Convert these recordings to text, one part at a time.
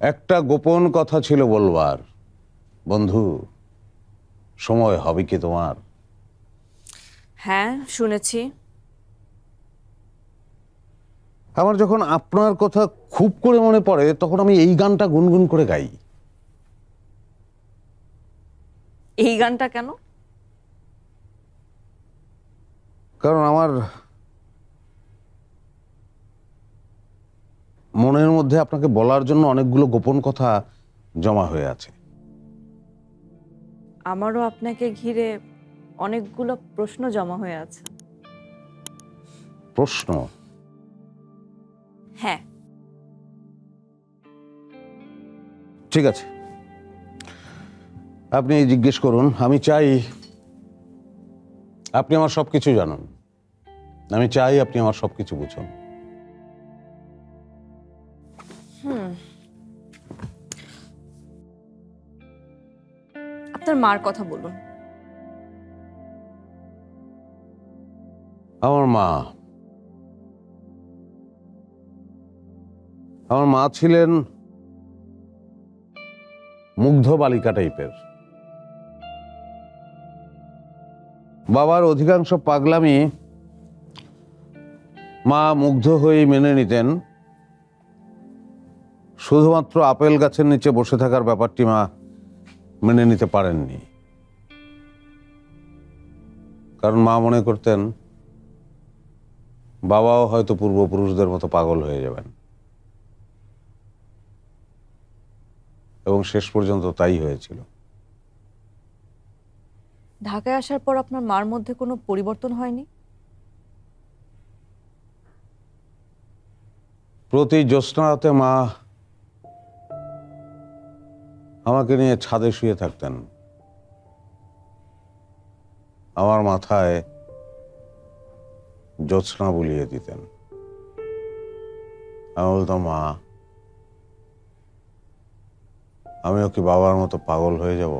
একটা গোপন কথা ছিল বলবার। বন্ধু সময় হবে কি তোমার? হ্যাঁ শুনেছি। আমার যখন আপনার কথা খুব করে মনে পড়ে তখন আমি এই গানটা গুনগুন করে গাই। এই গানটা কেন? কারণ আমার মনের মধ্যে আপনাকে বলার জন্য অনেকগুলো গোপন কথা জমা হয়ে আছে। আমারও আপনাকে ঘিরে অনেকগুলো প্রশ্ন জমা হয়ে আছে। প্রশ্ন? হ্যাঁ। ঠিক আছে। আপনি জিজ্ঞেস করুন আমি চাই আপনি আমার সবকিছু জানুন। আমি চাই আপনি আমার সবকিছু বুঝুন। আপনার মার কথা বলুন। আমার মা। আমার মা ছিলেন মুগ্ধ বালিকা টাইপের। বাবার অধিকাংশ পাগলামি মা মুগ্ধ হয়ে মেনে নিতেন। শুধুমাত্র আপেল গাছের নিচে বসে থাকার ব্যাপারটি মা মেনে নিতে পারেননি। কারণ মা মনে করতেন বাবাও হয়তো পূর্বপুরুষদের মতো পাগল হয়ে যাবেন। এবং শেষ পর্যন্ত তাই হয়েছিল। ঢাকায় আসার পর আপনার মার মধ্যে কোনো পরিবর্তন হয়নি? প্রতি জ্যোৎস্নাতে মা আমাকে নিয়ে ছাদে শুয়ে থাকতেন। আমার মাথায় জ্যোৎস্না বুলিয়ে দিতেন। আমি বলতাম, মা, আমিও কি বাবার মতো পাগল হয়ে যাব?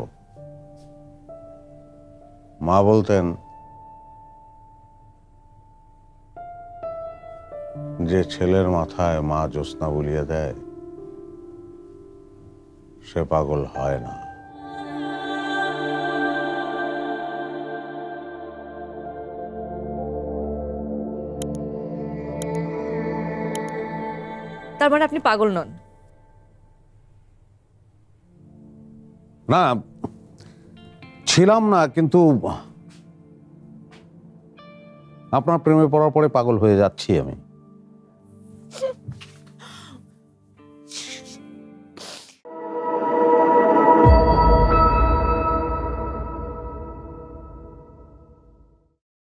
মা বলতেন, যে ছেলের মাথায় মা জ্যোৎস্না বুলিয়ে দেয় সে পাগল হয় না। তার মানে আপনি পাগল নন? না ছিলাম না কিন্তু আপনার প্রেমে পড়ার পরে পাগল হয়ে যাচ্ছি আমি।